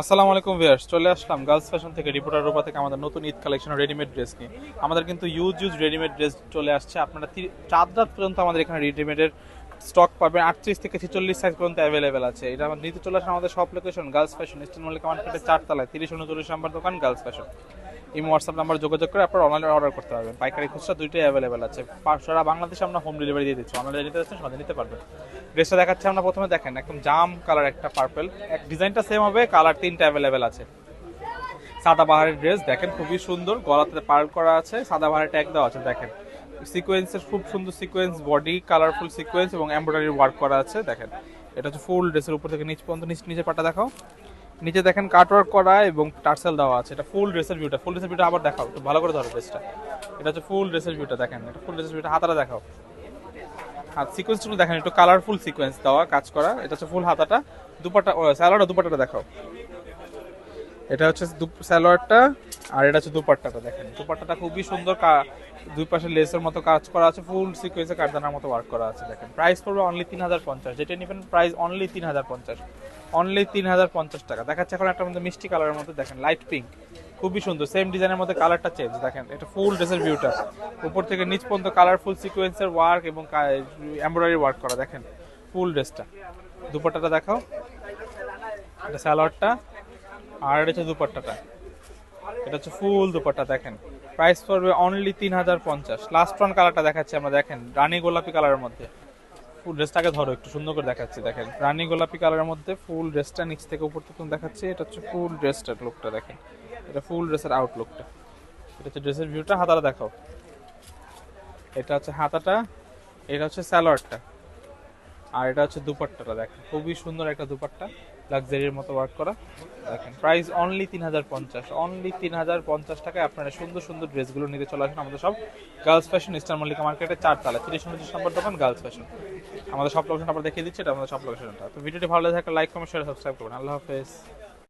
আসসালামু আলাইকুম ভিয়ার্স চলে আসলাম গার্লস ফ্যাশন থেকে রিপোর্টার রূপা থেকে আমাদের নতুন ঈদ কালেকশন রেডিমেড ড্রেস নিয়ে। আমাদের কিন্তু ইউজ ইউজ রেডিমেড ড্রেস চলে আসছে। আপনারা চার রাত পর্যন্ত আমাদের এখানে রেডিমেডের স্টক পাবেন। আটত্রিশ থেকে ছেচল্লিশ সাইজ পর্যন্ত অ্যাভেলেবেল আছে। এটা আমার নিতে চলে আসে আমাদের সব location girls fashion, eastern Malik মার্কেটের চারতলায়, তিরিশ উনচল্লিশ নাম্বার দোকান, গার্লস ফ্যাশন। এই হোয়াটসঅ্যাপ নাম্বার যোগাযোগ করে আপনারা অনলাইনে অর্ডার করতে পারবেন। পাইকারি খুচরা দুইটাই অ্যাভেলেবেল আছে। সারা বাংলাদেশে আমরা হোম ডেলিভারি দিয়ে দিচ্ছি। অনলাইনে নিতে যাচ্ছেন সহজে নিতে পারবেন। ড্রেসটা দেখাচ্ছে, আমরা প্রথমে দেখেন, একদম জাম কালার একটা পার্পল এক ডিজাইনটা সেম হবে কালার তিনটা অ্যাভেলেবেল আছে। সাদা বাহারের ড্রেস দেখেন খুবই সুন্দর, গলাতে পার্ল করা আছে, সাদা বাহারের ট্যাগ দেওয়া আছে, দেখেন। সিকোয়েন্সের খুব সুন্দর সিকোয়েন্স বডি কালারফুল সিকোয়েন্স এবং এমব্রয়ডারি ওয়ার্ক করা আছে, দেখেন। এটা হচ্ছে ফুল ড্রেসের উপর থেকে নিচ পর্যন্ত, নিচ, নিচের পাটা দেখাও। নিচে দেখেন কাটওয়ার্ক করা এবং টার্সেল দেওয়া আছে। এটা ফুল ড্রেসের ভিউটা ফুল ড্রেসের ভিউটা আবার দেখাও। একটু ভালো করে ধরো ড্রেসটা এটা হচ্ছে ফুল ড্রেসের ভিউটা দেখেন। এটা ফুল ড্রেসের ভিউটা হাতাটা দেখাও। আর সিকোয়েন্সগুলো দেখেন, একটু কালারফুল সিকোয়েন্স দেওয়া, কাজ করা। এটা হচ্ছে ফুল হাতাটা। দুপাটা স্যালোয়ারটা দুপাটাটা দেখাও। এটা হচ্ছে সালোয়ারটা, আর এটা হচ্ছে দুপাট্টাটা দেখেন। দুপাট্টাটা খুবই সুন্দর দুই পাশে লেসের মতো কাজ করা আছে, ফুল সিকোয়েন্সে কারদানার মতো ওয়ার্ক করা আছে দেখেন। প্রাইস পড়বে অনলি তিন হাজার পঞ্চাশ, যেটা নেবেন প্রাইস অনলি তিন হাজার পঞ্চাশ। অনলি তিন হাজার পঞ্চাশ টাকা। দেখাচ্ছে এখন একটা মধ্যে মিষ্টি কালারের মধ্যে দেখেন লাইট পিঙ্ক খুবই সুন্দর সেম ডিজাইনের মধ্যে কালারটা চেঞ্জ দেখেন। এটা ফুল ড্রেসের ভিউটা উপর থেকে নিচ পর্যন্ত কালারফুল সিকোয়েন্সের ওয়ার্ক এবং এমব্রয়ডারি ওয়ার্ক করা, দেখেন। ফুল ড্রেসটা দুপাট্টাটা দেখাও। এটা সালোয়ারটা। আর এটা হচ্ছে দুপাট্টাটা। এটা হচ্ছে ফুল দুপাট্টা, দেখেন। প্রাইস পড়বে অনলি তিন হাজার পঞ্চাশ। লাস্ট ওয়ান কালারটা দেখাচ্ছি আমরা, দেখেন, রানী গোলাপি কালারের মধ্যে। ফুল ড্রেসটাকে ধরো, একটু সুন্দর করে দেখাচ্ছি, দেখেন। রানী গোলাপি কালারের মধ্যে ফুল ড্রেসটা নিচ থেকে উপর থেকে দেখাচ্ছি। এটা হচ্ছে ফুল ড্রেসটার লুকটা দেখেন। এটা ফুল ড্রেসের আউটলুকটা এটা হচ্ছে ড্রেসের ভিউটা হাতাটা দেখাও। এটা হচ্ছে হাতাটা, এটা হচ্ছে স্যালোয়ারটা আর এটা হচ্ছে দুপাট্টাটা দেখেন। খুবই সুন্দর একটা দুপাট্টা লাক্সারির মতো ওয়ার্ক করা। দেখেন প্রাইস অনলি তিন হাজার পঞ্চাশ অনলি তিন হাজার পঞ্চাশ টাকায় আপনারা সুন্দর সুন্দর ড্রেসগুলো নিতে চলে আসেন আমাদের সব গার্লস ফ্যাশন ইস্টার মল্লিকা মার্কেটে চারতলা তিরিশ উনত্রিশ নম্বর দোকান গার্লস ফ্যাশন আমাদের সব লোকেশন আপনার দেখিয়ে দিচ্ছি, এটা আমাদের সব লোকেশনটা তো ভিডিওটি ভালো লাগে লাইক কমেন্ট শেয়ার সাবস্ক্রাইব করবেন। আল্লাহ হাফেজ।